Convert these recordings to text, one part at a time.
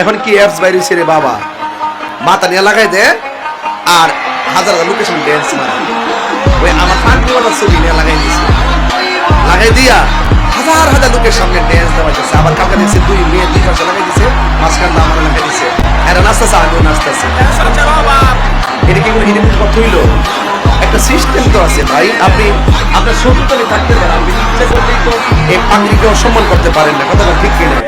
এখন কি অ্যাপস বাইরেছে রে বাবা? মাথা নিয়ে লাগাই দে, আর হাজার হাজার লোকেশন ড্যান্স মারে। ওই আমার পান্তিওয়ালা ছবি নিয়ে লাগাই দিয়েছে লাগাই দিয়া হাজার হাজার লোকের সামনে ড্যান্স দেওয়া যাচ্ছে আবার কালকে দেখছে দুই মেয়ে দুই পাশে লাগাই দিছে, মাঝখান না আমার লাগাই দিছে। এরা নাচতেছে, আমিও নাচতেছে। এটা কি কোনো হিরিমির কথা হইল? একটা সিস্টেম তো আছে ভাই, আপনি আপনার সত্যতালে থাকতে পারেন, আপনি ইচ্ছে করলেই তো এই পাখিকে অসম্মান করতে পারেন না। কথাটা ঠিক কিনা?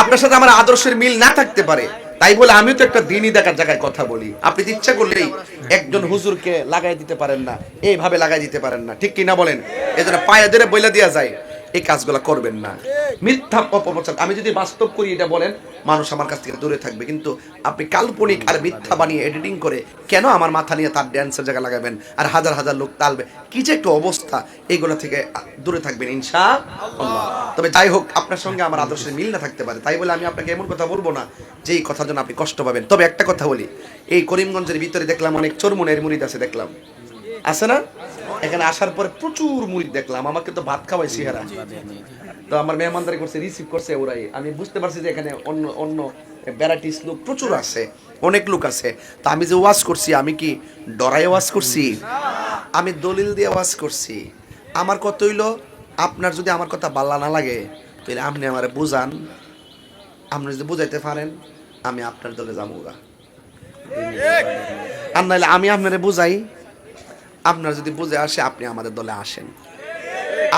আপনার সাথে আমার আদর্শের মিল না থাকতে পারে। তাই বলে আমি তো একটা দিনই দেখার জায়গায় কথা বলি। আপনি ইচ্ছা করলেই একজন হুজুরকে লাগাই দিতে পারেন না, এইভাবে লাগাই দিতে পারেন না। ঠিক কিনা বলেন? এজন্য পায়ে ধরে বইলা দেওয়া যায়। এই কাজগুলো করবেন না। মিথ্যা অপপ্রচার। আমি যদি বাস্তব করি এটা বলেন, মানুষ আমার কাছ থেকে দূরে থাকবে। কিন্তু আপনি কাল্পনিক আর মিথ্যা বানিয়ে এডিটিং করে কেন আমার মাথা নিয়ে তার ড্যান্সের জায়গা লাগাবেন আর হাজার হাজার লোক তালবে? কি যে একটা অবস্থা। এইগুলো থেকে দূরে থাকবেন ইনশা তবে যাই হোক, আপনার সঙ্গে আমার আদর্শের মিল না থাকতে পারে। তাই বলে আমি আপনাকে এমন কথা বলব না যে এই কথার জন্য আপনি কষ্ট পাবেন। তবে একটা কথা বলি, এই করিমগঞ্জের ভিতরে দেখলাম অনেক চরমুনের মুরিদ আছে, দেখলাম। আছে না? এখানে আসার পরে প্রচুর মুড়ি দেখলাম। আমাকে তো ভাত খাওয়াই সিহারা তো আমার মেহমানদারি করছে রিসিভ করছে ওরাই। আমি বুঝতে পারছি যে এখানে অন্য অন্য ভ্যারাইটিস লোক প্রচুর আছে অনেক লোক আছে। তা আমি যে ওয়াজ করছি আমি কি ডরাই ওয়াজ করছি? আমি দলিল দিয়ে ওয়াজ করছি। আমার কত হইল আপনার যদি আমার কথা বাল্লা না লাগে তাহলে আপনি আমার বুঝান। আপনি যদি বুঝাইতে পারেন আমি আপনার দলে যাব আর নাহলে আমি আপনারে বুঝাই আপনার যদি বুঝে আসে আপনি আমাদের দলে আসেন।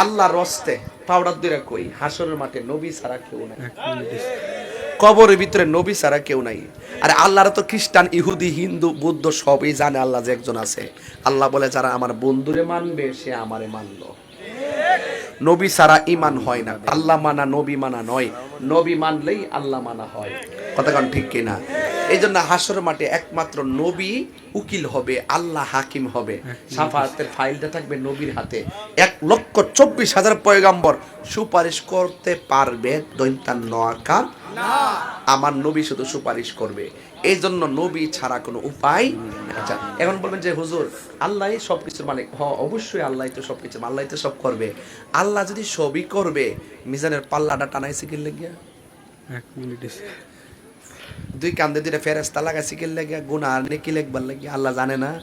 আল্লাহর রস্তে পাউডার দিয়ে কই? হাসরের মাঠে নবী ছাড়া কেউ নাই। কবরের ভিতরে নবী ছাড়া কেউ নাই। আর আল্লাহর তো খ্রিস্টান ইহুদি হিন্দু বৌদ্ধ সবই জানে আল্লাহ যে একজন আছে। আল্লাহ বলে যারা আমার বন্ধুরে মানবে সে আমারে মানলো। নবী ছাড়া ইমান হয় না। আল্লাহ মানা নবী মানা নয়। নবী মানলেই আল্লাহ মানা হয়। কথা কারণ ঠিক কিনা? এই জন্য হাসর মাঠে একমাত্র নবী উকিল হবে আল্লাহ হাকিম হবে। সাফাতের ফাইলটা থাকবে নবীর হাতে। এক লক্ষ চব্বিশ হাজার পয়গাম্বর সুপারিশ করতে পারবে দৈন্তান নোয়াকার আমার নবী শুধু সুপারিশ করবে। এই জন্য নবী ছাড়া কোনো উপায় আচ্ছা এখন বলবেন যে হুজুর আল্লাহ সব কিছুর মালিক। হ অবশ্যই আল্লাহ তো সব কিছু আল্লাহ তো সব করবে। আল্লাহ যদি সবই করবে মিজানের পাল্লাটা টানাইছে কি লেগিয়া? এক মিনিট। দুই কান্দে দুইটা ফেরেস্তা লাগাইছে, কি লেগিয়া গুণা নেকি লেখবার লাগিয়া আল্লাহ জানে না।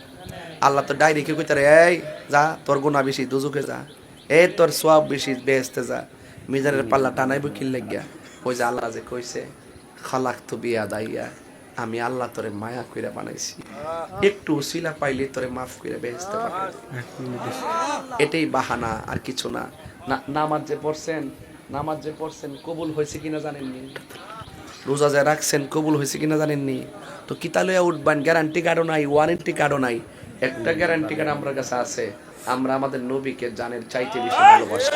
আল্লাহ তো ডাইরি কি কইতারে, এই, যা, তোর গুণা বেশি দুজুকে যা। এই, তোর সব বেশি বেহেস্তে যা। মিজানের পাল্লা টানাইব কি লেগিয়া ওই যে আল্লাহ যে কইছে খালাক তো বিয়া দাইয়া আমি আল্লাহ তোরে মায়া কইরা বানাইছি। একটু উসিলা পাইলে তোরে মাফ কইরা বেহেস্তে এসে। এটাই বাহানা, আর কিছু না- নামাজ যে পড়ছেন, নামাজ যে পড়ছেন, কবুল হয়েছে কিনা জানেননি? রোজা যায় রাখছেন, কবুল হয়েছে কিনা জানেননি? তো কিতালয়া উঠবেন? গ্যারান্টি কার্ডও নাই ওয়ারেন্টি কার্ডও নাই। একটা গ্যারান্টি কার্ড আমার কাছে আছে। আমরা আমাদের নবীকে জানের চাইতে বেশি ভালোবাসি।